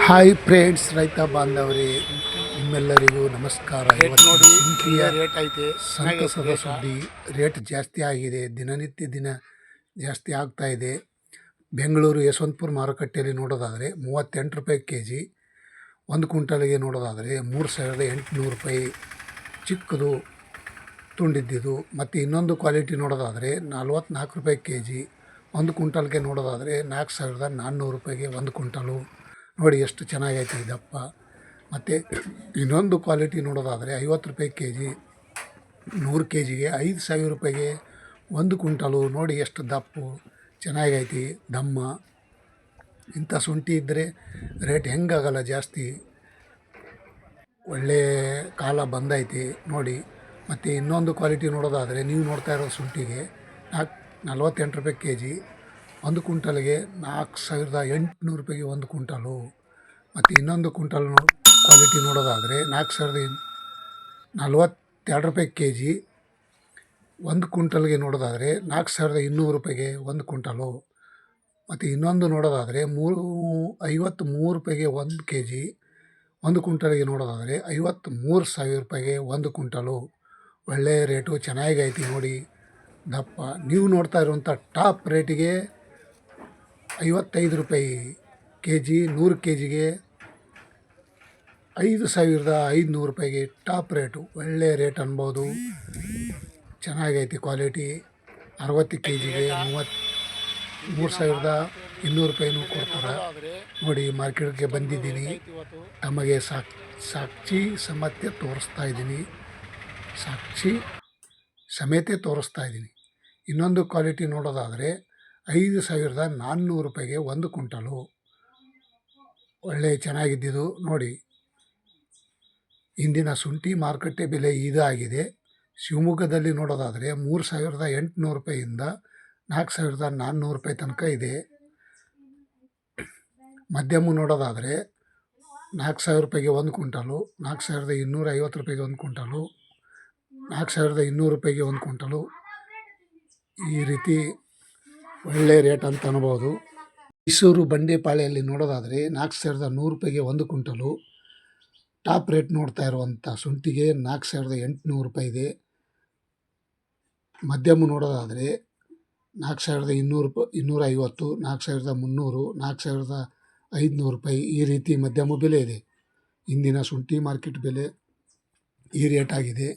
Hi friends ರೈತ ಬಾಂಧವರೇ ನಿಮ್ಮೆಲ್ಲರಿಗೂ ನಮಸ್ಕಾರ. ನೋಡಿ ರೇಟ್ ಐತೆ. ಸಂತಸದ ಸುದ್ದಿ ರೇಟ್ ಜಾಸ್ತಿ ಆಗಿದೆ ದಿನನಿತ್ಯ ದಿನ ಜಾಸ್ತಿ ಆಗ್ತಾ ಇದೆ. ಬೆಂಗಳೂರು ಯಶವಂತಪುರ ಮಾರುಕಟ್ಟೆಯಲ್ಲಿ ನೋಡೋದಾದರೆ ಮೂವತ್ತೆಂಟು ರೂಪಾಯಿ ಕೆ ಜಿ ಒಂದು ಕ್ವಿಂಟಲ್ಗೆ ನೋಡೋದಾದರೆ ಮೂರು ಸಾವಿರದ ಎಂಟುನೂರು ರೂಪಾಯಿ ಚಿಕ್ಕದು ತುಂಡಿದ್ದಿದ್ದು. ಮತ್ತು ಇನ್ನೊಂದು ಕ್ವಾಲಿಟಿ ನೋಡೋದಾದರೆ ನಲ್ವತ್ನಾಲ್ಕು ರೂಪಾಯಿ ಕೆ ಜಿ ಒಂದು ಕ್ವಿಂಟಲ್ಗೆ ನೋಡೋದಾದರೆ ನಾಲ್ಕು ಸಾವಿರದ ನಾನ್ನೂರು ರೂಪಾಯಿಗೆ ಒಂದು ಕ್ವಿಂಟಲು. ನೋಡಿ ಎಷ್ಟು ಚೆನ್ನಾಗೈತೆ ಈ ದಪ್ಪ ಮತ್ತು ಇನ್ನೊಂದು ಕ್ವಾಲಿಟಿ ನೋಡೋದಾದರೆ ಐವತ್ತು ರೂಪಾಯಿ ಕೆ ಜಿ ನೂರು ಕೆ ಜಿಗೆ ಐದು ಸಾವಿರ ರೂಪಾಯಿಗೆ ಒಂದು ಕ್ವಿಂಟಲು ನೋಡಿ ಎಷ್ಟು ದಪ್ಪು, ಚೆನ್ನಾಗೈತಿ ದಮ್ಮ. ಇಂಥ ಶುಂಠಿ ಇದ್ದರೆ ರೇಟ್ ಹೆಂಗಾಗಲ್ಲ ಜಾಸ್ತಿ. ಒಳ್ಳೆ ಕಾಲ ಬಂದೈತಿ ನೋಡಿ. ಮತ್ತು ಇನ್ನೊಂದು ಕ್ವಾಲಿಟಿ ನೋಡೋದಾದರೆ ನೀವು ನೋಡ್ತಾ ಇರೋ ಶುಂಠಿಗೆ ನಾಲ್ಕು ನಲ್ವತ್ತೆಂಟು ರೂಪಾಯಿ ಕೆ ಜಿ ಒಂದು ಕುಂಟಲ್ಗೆ ನಾಲ್ಕು ಸಾವಿರದ ಎಂಟುನೂರು ರೂಪಾಯಿಗೆ ಒಂದು ಕುಂಟಲು ಮತ್ತು ಇನ್ನೊಂದು ಕುಂಟಲ್ ನೋ ಕ್ವಾಲಿಟಿ ನೋಡೋದಾದರೆ ನಾಲ್ಕು ಸಾವಿರದ ನಲವತ್ತೆರಡು ರೂಪಾಯಿ ಕೆ ಜಿ ಒಂದು ಕುಂಟಲ್ಗೆ ನೋಡೋದಾದರೆ ನಾಲ್ಕು ಸಾವಿರದ ಇನ್ನೂರು ರೂಪಾಯಿಗೆ ಒಂದು ಕುಂಟಲು ಮತ್ತು ಇನ್ನೊಂದು ನೋಡೋದಾದರೆ ಮೂರು ಐವತ್ತು ಮೂರು ರೂಪಾಯಿಗೆ ಒಂದು ಕೆ ಜಿ ಒಂದು ಕ್ವಿಂಟಲ್ಗೆ ನೋಡೋದಾದರೆ ಐವತ್ತು ಮೂರು ಸಾವಿರ ರೂಪಾಯಿಗೆ ಒಂದು ಕುಂಟಲು ಒಳ್ಳೆಯ ರೇಟು ಚೆನ್ನಾಗೈತಿ ನೋಡಿ. ದಪ್ಪ. ನೀವು ನೋಡ್ತಾ ಇರುವಂಥ ಟಾಪ್ ರೇಟಿಗೆ ಐವತ್ತೈದು ರೂಪಾಯಿ ಕೆ ಜಿ ನೂರು ಕೆ ಜಿಗೆ ಐದು ಸಾವಿರದ ಐದುನೂರು ರೂಪಾಯಿಗೆ ಟಾಪ್ ರೇಟು. ಒಳ್ಳೆಯ ರೇಟ್ ಅನ್ಬೋದು. ಚೆನ್ನಾಗೈತಿ ಕ್ವಾಲಿಟಿ. ಅರವತ್ತು ಕೆ ಜಿಗೆ ಮೂವತ್ತು, ಮೂರು ಸಾವಿರದ ಇನ್ನೂರು ರೂಪಾಯಿನೂ ಕೊಡ್ತಾರೆ. ನೋಡಿ, ಮಾರ್ಕೆಟ್ಗೆ ಬಂದಿದ್ದೀನಿ. ತಮಗೆ ಸಾಕ್, ಸಾಕ್ಷಿ ಸಮತ್ಯ ತೋರಿಸ್ತಾ ಇದ್ದೀನಿ. ಸಾಕ್ಷಿ ಸಮೇತೆ ತೋರಿಸ್ತಾ ಇದ್ದೀನಿ. ಇನ್ನೊಂದು ಕ್ವಾಲಿಟಿ ನೋಡೋದಾದರೆ ಐದು ಸಾವಿರದ ನಾನ್ನೂರು ರೂಪಾಯಿಗೆ ಒಂದು ಕುಂಟಲು ಒಳ್ಳೆ ಚೆನ್ನಾಗಿದ್ದಿದ್ದು ನೋಡಿ. ಇಂದಿನ ಶುಂಠಿ ಮಾರುಕಟ್ಟೆ ಬೆಲೆ ಇದಾಗಿದೆ. ಶಿವಮೊಗ್ಗದಲ್ಲಿ ನೋಡೋದಾದರೆ ಮೂರು ಸಾವಿರದ ಎಂಟುನೂರು ರೂಪಾಯಿಯಿಂದ ನಾಲ್ಕು ಸಾವಿರದ ನಾನ್ನೂರು ರೂಪಾಯಿ ತನಕ ಇದೆ. ಮಧ್ಯಮ ನೋಡೋದಾದರೆ ನಾಲ್ಕು ಸಾವಿರ ರೂಪಾಯಿಗೆ ಒಂದು ಕುಂಟಲು ನಾಲ್ಕು ಸಾವಿರದ ಇನ್ನೂರ ಐವತ್ತು ರೂಪಾಯಿಗೆ ಒಂದು ಕುಂಟಲು ನಾಲ್ಕು ಸಾವಿರದ ಇನ್ನೂರು ರೂಪಾಯಿಗೆ ಒಂದು ಕುಂಟಲು ಈ ರೀತಿ ಒಳ್ಳೆಯ ರೇಟ್ ಅಂತ ಅನ್ಬೋದು. ಮೈಸೂರು ಬಂಡೆಪಾಳ್ಯಲ್ಲಿ ನೋಡೋದಾದರೆ ನಾಲ್ಕು ಸಾವಿರದ ನೂರು ರೂಪಾಯಿಗೆ ಒಂದು ಕ್ವಿಂಟಲು. ಟಾಪ್ ರೇಟ್ ನೋಡ್ತಾ ಇರುವಂಥ ಶುಂಠಿಗೆ ನಾಲ್ಕು ಸಾವಿರದ ಎಂಟುನೂರು ರೂಪಾಯಿ ಇದೆ. ಮಧ್ಯಮ ನೋಡೋದಾದರೆ ನಾಲ್ಕು ಸಾವಿರದ ಇನ್ನೂರು ರೂಪಾಯಿ ಇನ್ನೂರ ಐವತ್ತು, ನಾಲ್ಕು ಸಾವಿರದ ಮುನ್ನೂರು, ನಾಲ್ಕು ಸಾವಿರದ ಐದುನೂರು ರೂಪಾಯಿ ಈ ರೀತಿ ಮಧ್ಯಮ ಬೆಲೆ ಇದೆ. ಇಂದಿನ ಶುಂಠಿ ಮಾರ್ಕೆಟ್ ಬೆಲೆ ಈ ರೇಟ್ ಆಗಿದೆ.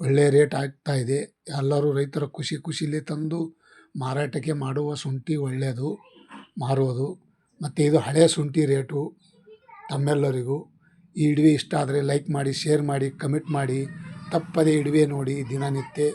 ಒಳ್ಳೆಯ ರೇಟ್ ಆಗ್ತಾ ಇದೆ. ಎಲ್ಲರೂ ರೈತರ ಖುಷಿ ಖುಷಿಲಿ ತಂದು ಮಾರಾಟಕ್ಕೆ ಮಾಡುವ ಶುಂಠಿ ಒಳ್ಳೆಯದು ಮಾರುವುದು ಮತ್ತು ಇದು ಹಳೆಯ ಶುಂಠಿ ರೇಟು ತಮ್ಮೆಲ್ಲರಿಗೂ. ಈ ಇಡುವೆ ಇಷ್ಟ ಆದರೆ ಲೈಕ್ ಮಾಡಿ ಶೇರ್ ಮಾಡಿ ಕಮೆಂಟ್ ಮಾಡಿ. ತಪ್ಪದೇ ಇಡುವೆ ನೋಡಿ ದಿನನಿತ್ಯ.